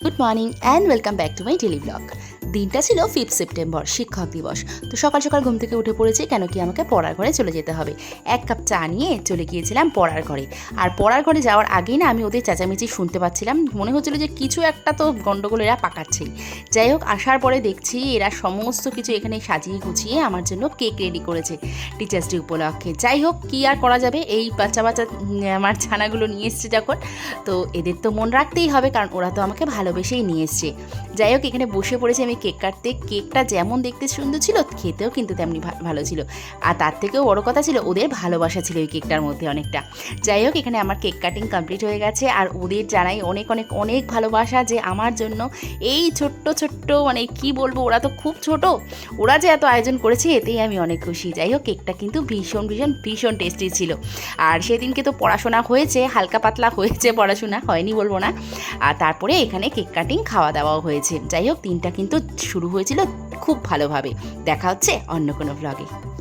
good morning and welcome back to my daily vlog দিনটা ছিল fifth September শিক্ষক দিবস। তো সকাল সকাল ঘুম থেকে উঠে পড়েছি, কেন কি আমাকে পড়ার ঘরে চলে যেতে হবে। এক কাপ চা নিয়ে চলে গিয়েছিলাম পড়ার ঘরে। আর পড়ার ঘরে যাওয়ার আগেই না আমি ওদের চেঁচামেচি শুনতে পাচ্ছিলাম। মনে হচ্ছিল যে কিছু একটা তো গণ্ডগোল এরা পাকাচ্ছেই। যাই হোক, আসার পরে দেখছি এরা সমস্ত কিছু এখানে সাজিয়ে গুছিয়ে আমার জন্য কেক রেডি করেছে টিচার্স ডে উপলক্ষে। যাই হোক, কী আর করা যাবে? এই বাচ্চা বাচ্চা আমার ছানাগুলো নিয়ে এসছে যখন। তো এদের তো মন রাখতেই হবে, কারণ ওরা তো আমাকে ভালোবেসেই নিয়ে এসছে। যাই হোক, এখানে বসে পড়েছি আমি কেক কাটতে, কেকটা যেমন দেখতে সুন্দর ছিল, খেতেও কিন্তু তেমনি ভালো ছিল। আর তার থেকেও বড় কথা ছিল, ওদের ভালোবাসা ছিল ওই কেকটার মধ্যে অনেকটা। যাই হোক, এখানে আমার কেক কাটিং কমপ্লিট হয়ে গেছে, আর ওদের জানাই অনেক অনেক অনেক ভালোবাসা যে আমার জন্য এই ছোট্ট ছোট্ট মানে কি বলব, ওরা তো খুব ছোট। ওরা যে এত আয়োজন করেছে, এতেই আমি অনেক খুশি। যাই হোক, কেকটা কিন্তু ভীষণ ভীষণ ভীষণ টেস্টি ছিল। আর সেদিনকে তো পড়াশোনা হয়েছে, হালকা পাতলা হয়েছে পড়াশোনা, হয়নি বলব না। আর তারপরে এখানে কেক কাটিং খাওয়া দাওয়াও হয়েছে। যাই হোক, দিনটা কিন্তু শুরু হয়েছিল খুব ভালোভাবে। দেখা হচ্ছে অন্য কোনো ব্লগে